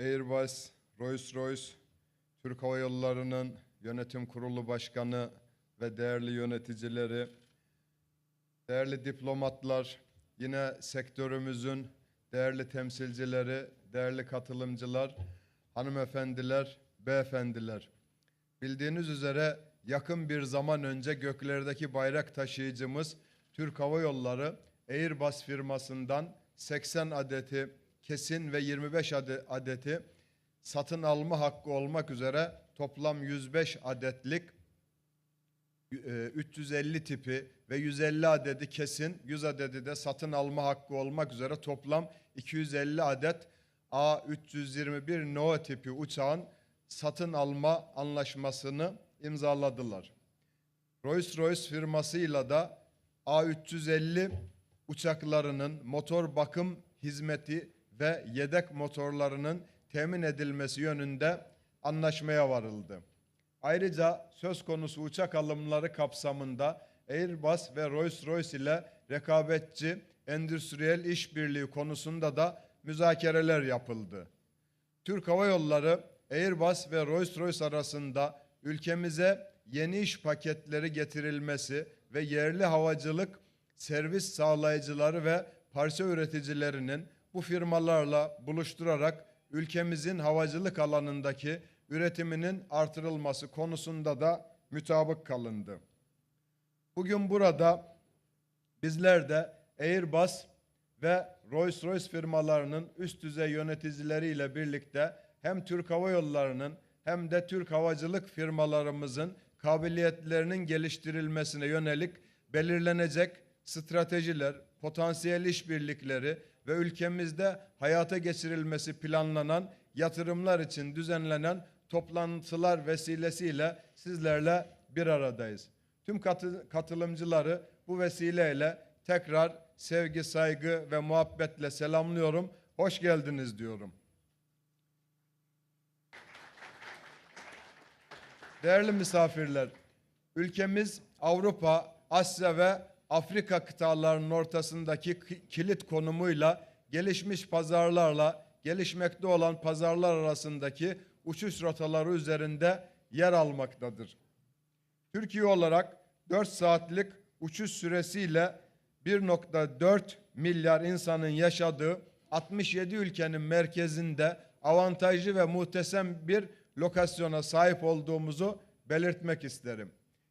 Airbus, Rolls-Royce, Türk Hava Yolları'nın yönetim kurulu başkanı ve değerli yöneticileri, değerli diplomatlar, yine sektörümüzün değerli temsilcileri, değerli katılımcılar, hanımefendiler, beyefendiler. Bildiğiniz üzere yakın bir zaman önce göklerdeki bayrak taşıyıcımız Türk Hava Yolları Airbus firmasından 80 adeti kesin ve 25 ade- adeti satın alma hakkı olmak üzere toplam 105 adetlik e, 350 tipi ve 150 adedi kesin, 100 adedi de satın alma hakkı olmak üzere toplam 250 adet A321 Neo tipi uçağın satın alma anlaşmasını imzaladılar. Rolls-Royce firmasıyla da A350 uçaklarının motor bakım hizmeti ve yedek motorlarının temin edilmesi yönünde anlaşmaya varıldı. Ayrıca söz konusu uçak alımları kapsamında Airbus ve Rolls-Royce ile rekabetçi endüstriyel işbirliği konusunda da müzakereler yapıldı. Türk Hava Yolları Airbus ve Rolls-Royce arasında ülkemize yeni iş paketleri getirilmesi ve yerli havacılık servis sağlayıcıları ve parça üreticilerinin bu firmalarla buluşturarak ülkemizin havacılık alanındaki üretiminin artırılması konusunda da mütabık kalındı. Bugün burada bizler de Airbus ve Rolls-Royce firmalarının üst düzey yöneticileriyle birlikte hem Türk Hava Yolları'nın hem de Türk havacılık firmalarımızın kabiliyetlerinin geliştirilmesine yönelik belirlenecek stratejiler, potansiyel işbirlikleri ve ülkemizde hayata geçirilmesi planlanan yatırımlar için düzenlenen toplantılar vesilesiyle sizlerle bir aradayız. Tüm katı- katılımcıları bu vesileyle tekrar sevgi, saygı ve muhabbetle selamlıyorum. Hoş geldiniz diyorum. Değerli misafirler, ülkemiz Avrupa, Asya ve Afrika kıtalarının ortasındaki ki- kilit konumuyla gelişmiş pazarlarla gelişmekte olan pazarlar arasındaki uçuş rotaları üzerinde yer almaktadır. Türkiye olarak 4 saatlik uçuş süresiyle 1.4 milyar insanın yaşadığı 67 ülkenin merkezinde avantajlı ve muhteşem bir lokasyona sahip olduğumuzu belirtmek isterim.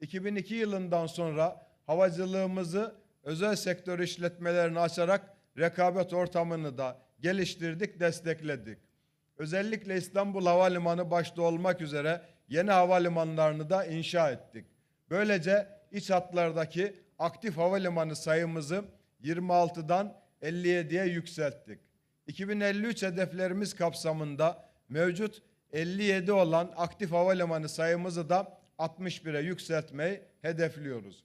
2002 yılından sonra havacılığımızı özel sektör işletmelerine açarak rekabet ortamını da geliştirdik, destekledik. Özellikle İstanbul Havalimanı başta olmak üzere yeni havalimanlarını da inşa ettik. Böylece iç hatlardaki aktif havalimanı sayımızı 26'dan 57'ye yükselttik. 2053 hedeflerimiz kapsamında mevcut 57 olan aktif havalimanı sayımızı da 61'e yükseltmeyi hedefliyoruz.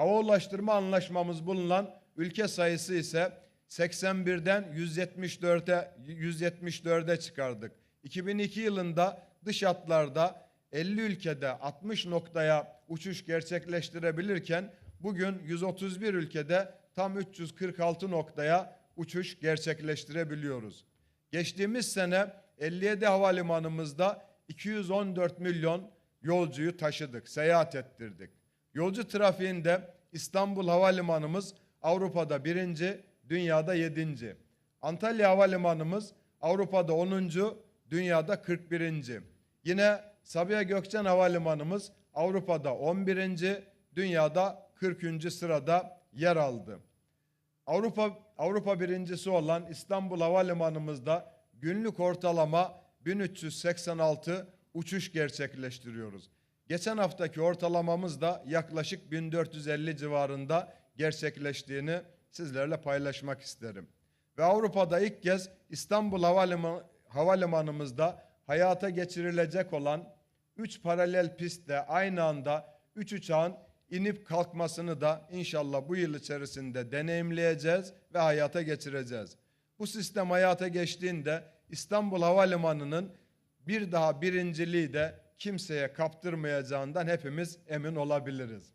Hava ulaştırma anlaşmamız bulunan ülke sayısı ise 81'den 174'e 174'e çıkardık. 2002 yılında dış hatlarda 50 ülkede 60 noktaya uçuş gerçekleştirebilirken bugün 131 ülkede tam 346 noktaya uçuş gerçekleştirebiliyoruz. Geçtiğimiz sene 57 havalimanımızda 214 milyon yolcuyu taşıdık, seyahat ettirdik. Yolcu trafiğinde İstanbul Havalimanımız Avrupa'da birinci, dünyada yedinci. Antalya Havalimanımız Avrupa'da 10. dünyada 41. Yine Sabiha Gökçen Havalimanımız Avrupa'da 11. dünyada 40. sırada yer aldı. Avrupa Avrupa birincisi olan İstanbul Havalimanımızda günlük ortalama 1386 uçuş gerçekleştiriyoruz. Geçen haftaki ortalamamız da yaklaşık 1450 civarında gerçekleştiğini sizlerle paylaşmak isterim. Ve Avrupa'da ilk kez İstanbul Havalimanı, Havalimanımızda hayata geçirilecek olan 3 paralel pistte aynı anda 3 uçağın inip kalkmasını da inşallah bu yıl içerisinde deneyimleyeceğiz ve hayata geçireceğiz. Bu sistem hayata geçtiğinde İstanbul Havalimanı'nın bir daha birinciliği de kimseye kaptırmayacağından hepimiz emin olabiliriz.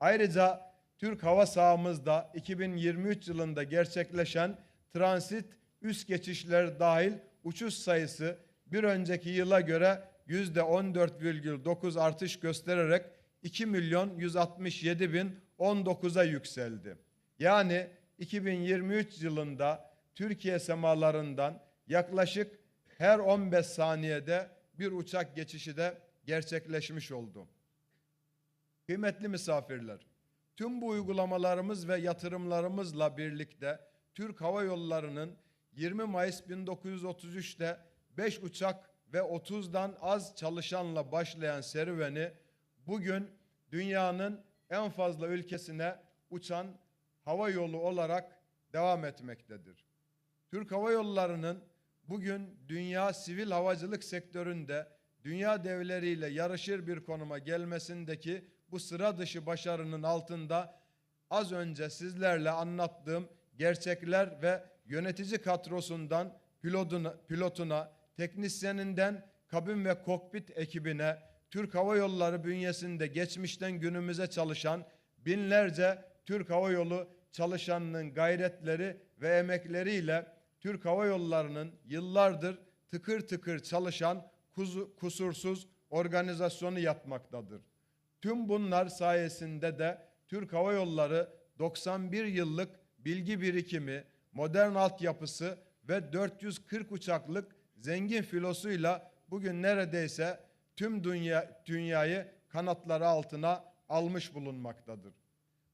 Ayrıca Türk hava sahamızda 2023 yılında gerçekleşen transit üst geçişler dahil uçuş sayısı bir önceki yıla göre yüzde 14,9 artış göstererek 2 milyon 167 bin 19'a yükseldi. Yani 2023 yılında Türkiye semalarından yaklaşık her 15 saniyede bir uçak geçişi de gerçekleşmiş oldu. Kıymetli misafirler, tüm bu uygulamalarımız ve yatırımlarımızla birlikte Türk Hava Yolları'nın 20 Mayıs 1933'te 5 uçak ve 30'dan az çalışanla başlayan serüveni bugün dünyanın en fazla ülkesine uçan hava yolu olarak devam etmektedir. Türk Hava Yolları'nın bugün dünya sivil havacılık sektöründe dünya devleriyle yarışır bir konuma gelmesindeki bu sıra dışı başarının altında az önce sizlerle anlattığım gerçekler ve yönetici kadrosundan pilotuna, pilotuna teknisyeninden kabin ve kokpit ekibine Türk Hava Yolları bünyesinde geçmişten günümüze çalışan binlerce Türk Hava Yolu çalışanının gayretleri ve emekleriyle Türk Hava Yolları'nın yıllardır tıkır tıkır çalışan kusursuz organizasyonu yatmaktadır. Tüm bunlar sayesinde de Türk Hava Yolları 91 yıllık bilgi birikimi, modern altyapısı ve 440 uçaklık zengin filosuyla bugün neredeyse tüm dünya, dünyayı kanatları altına almış bulunmaktadır.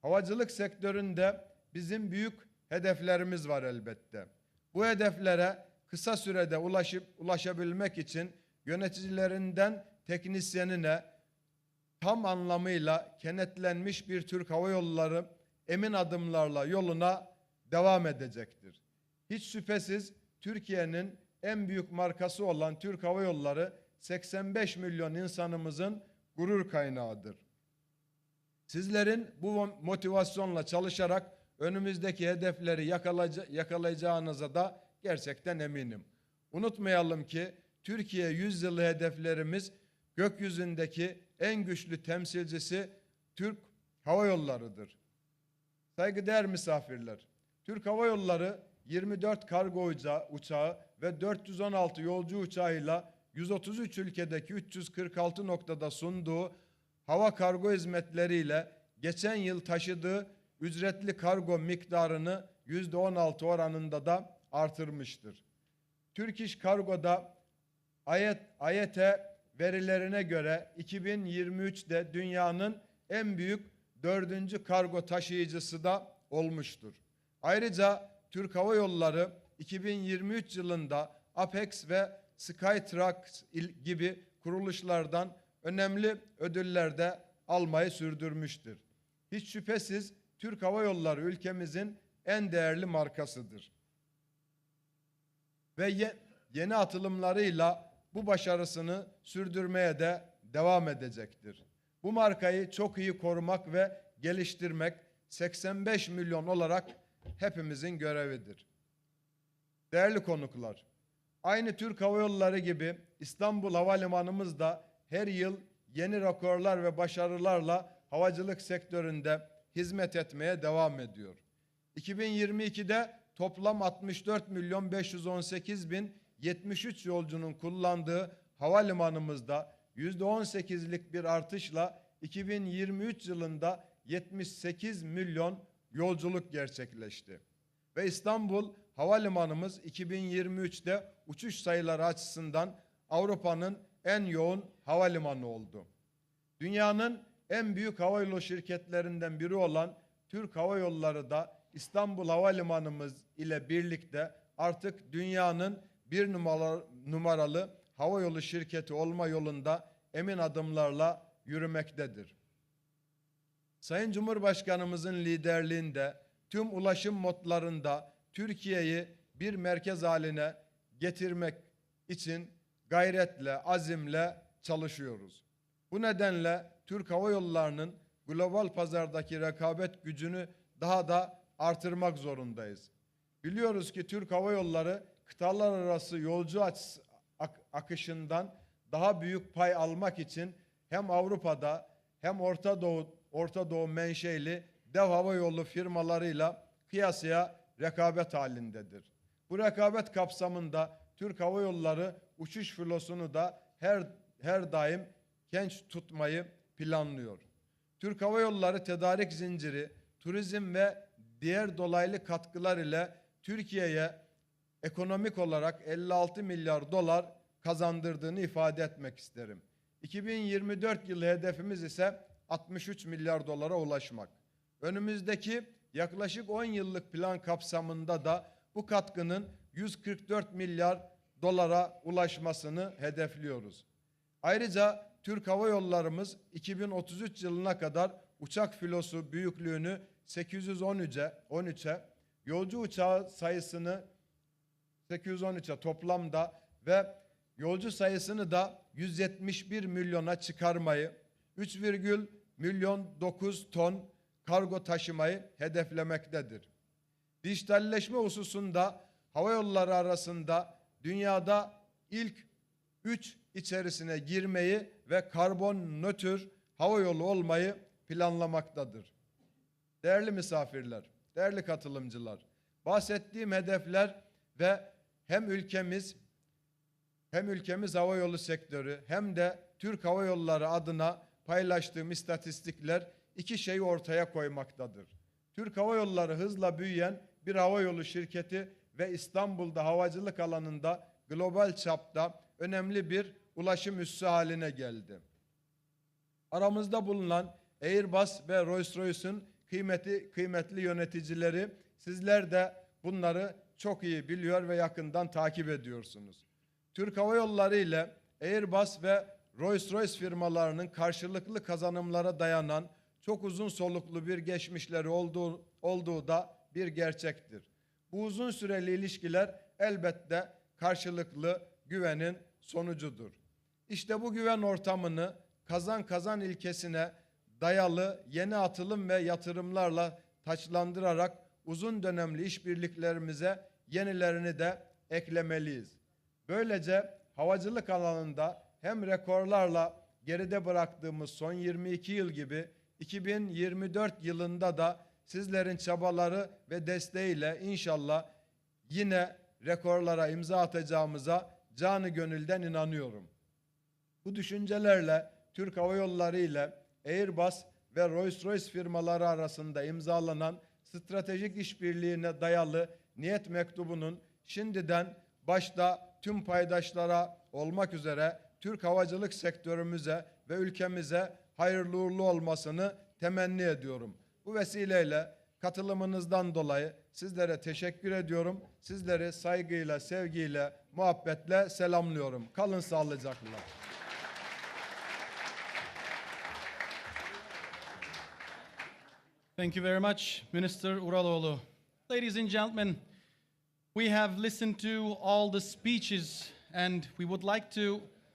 Havacılık sektöründe bizim büyük hedeflerimiz var elbette. Bu hedeflere kısa sürede ulaşıp ulaşabilmek için yöneticilerinden teknisyenine tam anlamıyla kenetlenmiş bir Türk Hava Yolları emin adımlarla yoluna devam edecektir. Hiç şüphesiz Türkiye'nin en büyük markası olan Türk Hava Yolları 85 milyon insanımızın gurur kaynağıdır. Sizlerin bu motivasyonla çalışarak önümüzdeki hedefleri yakalayacağınıza da gerçekten eminim. Unutmayalım ki Türkiye yüzyılı hedeflerimiz gökyüzündeki en güçlü temsilcisi Türk Hava Yolları'dır. Saygıdeğer misafirler, Türk Hava Yolları 24 kargo uça- uçağı ve 416 yolcu uçağıyla 133 ülkedeki 346 noktada sunduğu hava kargo hizmetleriyle geçen yıl taşıdığı ücretli kargo miktarını %16 oranında da artırmıştır. Türk İş Kargo'da AYT, AYT verilerine göre 2023'de dünyanın en büyük dördüncü kargo taşıyıcısı da olmuştur. Ayrıca Türk Hava Yolları 2023 yılında Apex ve Skytrax gibi kuruluşlardan önemli ödüller de almayı sürdürmüştür. Hiç şüphesiz Türk Hava Yolları ülkemizin en değerli markasıdır ve ye- yeni atılımlarıyla bu başarısını sürdürmeye de devam edecektir. Bu markayı çok iyi korumak ve geliştirmek 85 milyon olarak hepimizin görevidir. Değerli konuklar, aynı Türk Hava Yolları gibi İstanbul Havalimanımız da her yıl yeni rekorlar ve başarılarla havacılık sektöründe hizmet etmeye devam ediyor. 2022'de toplam 64 milyon 518 bin 73 yolcunun kullandığı havalimanımızda %18'lik bir artışla 2023 yılında 78 milyon yolculuk gerçekleşti. Ve İstanbul Havalimanımız 2023'te uçuş sayıları açısından Avrupa'nın en yoğun havalimanı oldu. Dünyanın en büyük havayolu şirketlerinden biri olan Türk Hava Yolları da İstanbul Havalimanımız ile birlikte artık dünyanın bir numaralı, numaralı havayolu şirketi olma yolunda emin adımlarla yürümektedir. Sayın Cumhurbaşkanımızın liderliğinde tüm ulaşım modlarında Türkiye'yi bir merkez haline getirmek için gayretle, azimle çalışıyoruz. Bu nedenle Türk Hava Yolları'nın global pazardaki rekabet gücünü daha da artırmak zorundayız. Biliyoruz ki Türk Hava Yolları kıtalar arası yolcu akışından daha büyük pay almak için hem Avrupa'da hem Orta Doğu Orta Doğu menşeli dev hava yolu firmalarıyla kıyasıya rekabet halindedir. Bu rekabet kapsamında Türk Hava Yolları uçuş filosunu da her her daim genç tutmayı planlıyor. Türk Hava Yolları tedarik zinciri, turizm ve diğer dolaylı katkılar ile Türkiye'ye ekonomik olarak 56 milyar dolar kazandırdığını ifade etmek isterim. 2024 yılı hedefimiz ise 63 milyar dolara ulaşmak. Önümüzdeki yaklaşık 10 yıllık plan kapsamında da bu katkının 144 milyar dolara ulaşmasını hedefliyoruz. Ayrıca Türk Hava Yollarımız 2033 yılına kadar uçak filosu büyüklüğünü 813'e 13'e, yolcu uçağı sayısını 813'e toplamda ve yolcu sayısını da 171 milyona çıkarmayı, 3, milyon 9 ton kargo taşımayı hedeflemektedir. Dijitalleşme hususunda hava yolları arasında dünyada ilk 3 içerisine girmeyi ve karbon nötr hava yolu olmayı planlamaktadır. Değerli misafirler, değerli katılımcılar, bahsettiğim hedefler ve hem ülkemiz hem ülkemiz hava yolu sektörü hem de Türk Hava Yolları adına paylaştığım istatistikler iki şeyi ortaya koymaktadır. Türk Hava Yolları hızla büyüyen bir hava yolu şirketi ve İstanbul'da havacılık alanında global çapta önemli bir ulaşım üssü haline geldi. Aramızda bulunan Airbus ve Rolls-Royce'un kıymeti, kıymetli yöneticileri sizler de bunları çok iyi biliyor ve yakından takip ediyorsunuz. Türk Hava Yolları ile Airbus ve Rolls-Royce firmalarının karşılıklı kazanımlara dayanan çok uzun soluklu bir geçmişleri olduğu, olduğu da bir gerçektir. Bu uzun süreli ilişkiler elbette karşılıklı güvenin sonucudur. İşte bu güven ortamını kazan kazan ilkesine dayalı yeni atılım ve yatırımlarla taçlandırarak uzun dönemli işbirliklerimize yenilerini de eklemeliyiz. Böylece havacılık alanında hem rekorlarla geride bıraktığımız son 22 yıl gibi 2024 yılında da sizlerin çabaları ve desteğiyle inşallah yine rekorlara imza atacağımıza canı gönülden inanıyorum. Bu düşüncelerle Türk Hava Yolları ile Airbus ve Rolls-Royce firmaları arasında imzalanan stratejik işbirliğine dayalı niyet mektubunun şimdiden başta tüm paydaşlara olmak üzere Türk havacılık sektörümüze ve ülkemize hayırlı uğurlu olmasını temenni ediyorum. Bu vesileyle katılımınızdan dolayı sizlere teşekkür ediyorum. Sizleri saygıyla, sevgiyle, muhabbetle selamlıyorum. Kalın sağlıcakla. Thank you very much, Minister Uraloğlu. Ladies and gentlemen, we have listened to all the speeches and we would like to